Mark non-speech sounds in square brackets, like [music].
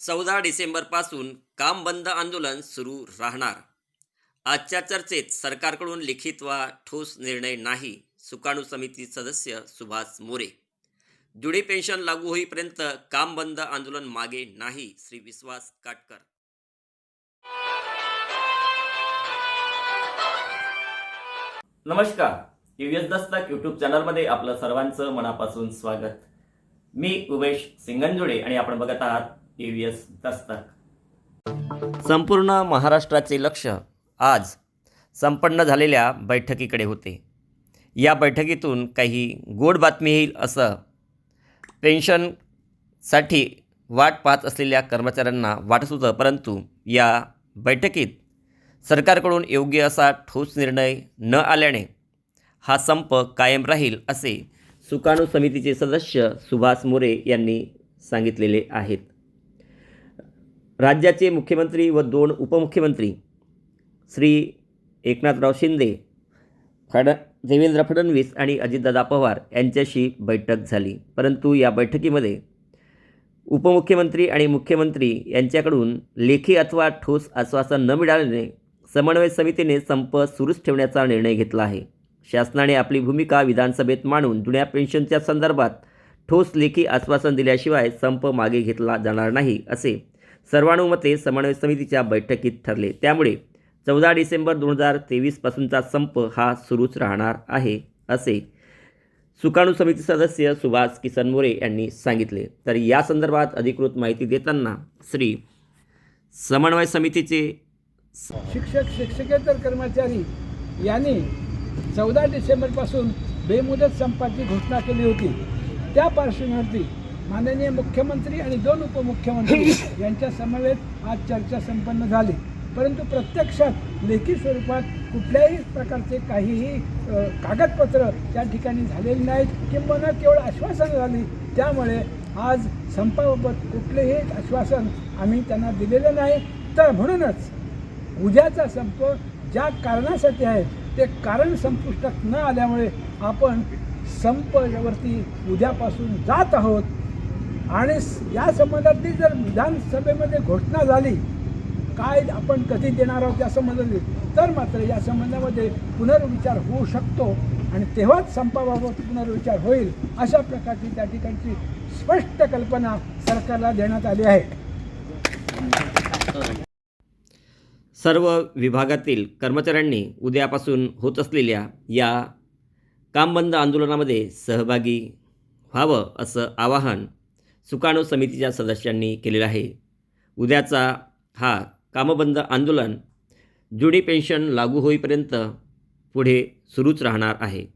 चौदा डिसेंबरपासून काम बंद आंदोलन सुरू राहणार. आजच्या चर्चेत सरकारकडून लिखित वा ठोस निर्णय नाही सुकाणू समिती सदस्य सुभाष मोरे. जुडी पेन्शन लागू होईपर्यंत काम बंद आंदोलन मागे नाही श्री विश्वास काटकर. नमस्कार. युएस दस्तक यूट्यूब चॅनलमध्ये आपलं सर्वांचं मनापासून स्वागत. मी उमेश सिंगंजुडे आणि आपण बघत आहात यू एस दस्तक. संपूर्ण महाराष्ट्राचे लक्ष आज संपन्न झालेल्या बैठकीकडे होते. या बैठकीतून काही गोड बातमी येईल असं पेन्शनसाठी वाट पाहत असलेल्या कर्मचाऱ्यांना वाटत होतं परंतु या बैठकीत सरकारकडून योग्य असा ठोस निर्णय न आल्याने हा संप कायम राहील असे सुकाणू समितीचे सदस्य सुभाष मोरे यांनी सांगितलेले आहेत. राज्याचे मुख्यमंत्री व दोन उपमुख्यमंत्री श्री एकनाथराव शिंदे फड देवेंद्र फडणवीस आणि अजितदादा पवार यांच्याशी बैठक झाली. परंतु या बैठकीमध्ये उपमुख्यमंत्री आणि मुख्यमंत्री यांच्याकडून लेखी अथवा ठोस आश्वासन न मिळाल्याने समन्वय समितीने संप सुरूच ठेवण्याचा निर्णय घेतला आहे. शासनाने आपली भूमिका विधानसभेत मांडून जुन्या पेन्शनच्या संदर्भात ठोस लेखी आश्वासन दिल्याशिवाय संप मागे घेतला जाणार नाही असे सर्वानुमते समन्वय समितीच्या बैठकीत ठरले. त्यामुळे चौदा डिसेंबर दोन हजार तेवीसपासूनचा संप हा सुरूच राहणार आहे असे सुकाणू समिती सदस्य सुभाष किसन मोरे यांनी सांगितले. तर या संदर्भात अधिकृत माहिती देताना श्री समन्वय समितीचे शिक्षक शिक्षकेतर कर्मचारी यांनी चौदा डिसेंबरपासून बेमुदत संपाची घोषणा केली होती. त्या पार्श्वभूमीवरती माननीय मुख्यमंत्री आणि दोन उपमुख्यमंत्री [laughs] यांच्या समवेत आज चर्चा संपन्न झाली. परंतु प्रत्यक्षात लेखी स्वरूपात कुठल्याही प्रकारचे काहीही कागदपत्र त्या ठिकाणी झालेली नाहीत किंबहुना केवळ आश्वासन झाली. त्यामुळे आज संपाबाबत कुठलेही आश्वासन आम्ही त्यांना दिलेलं नाही. तर म्हणूनच उद्याचा संप ज्या कारणासाठी आहे ते कारण संपुष्टात न आल्यामुळे आपण संपवरती उद्यापासून जात आहोत. आणि या संबंधातली जर विधानसभेमध्ये घोषणा झाली काय आपण कधी देणार आहोत या संबंधातली? तर मात्र या संबंधामध्ये पुनर्विचार होऊ शकतो आणि तेव्हाच संपाबाबत पुनर्विचार होईल अशा प्रकारची त्या ठिकाणची स्पष्ट कल्पना सरकारला देण्यात आली आहे. सर्व विभागातील कर्मचाऱ्यांनी उद्यापासून होत असलेल्या या कामबंद आंदोलनामध्ये सहभागी व्हावं असं आवाहन सुकाणू समितीच्या सदस्यांनी केलेला आहे. उद्याचा हा कामबंद आंदोलन जुडी पेन्शन लागू होईपर्यंत पुढे सुरूच राहणार आहे.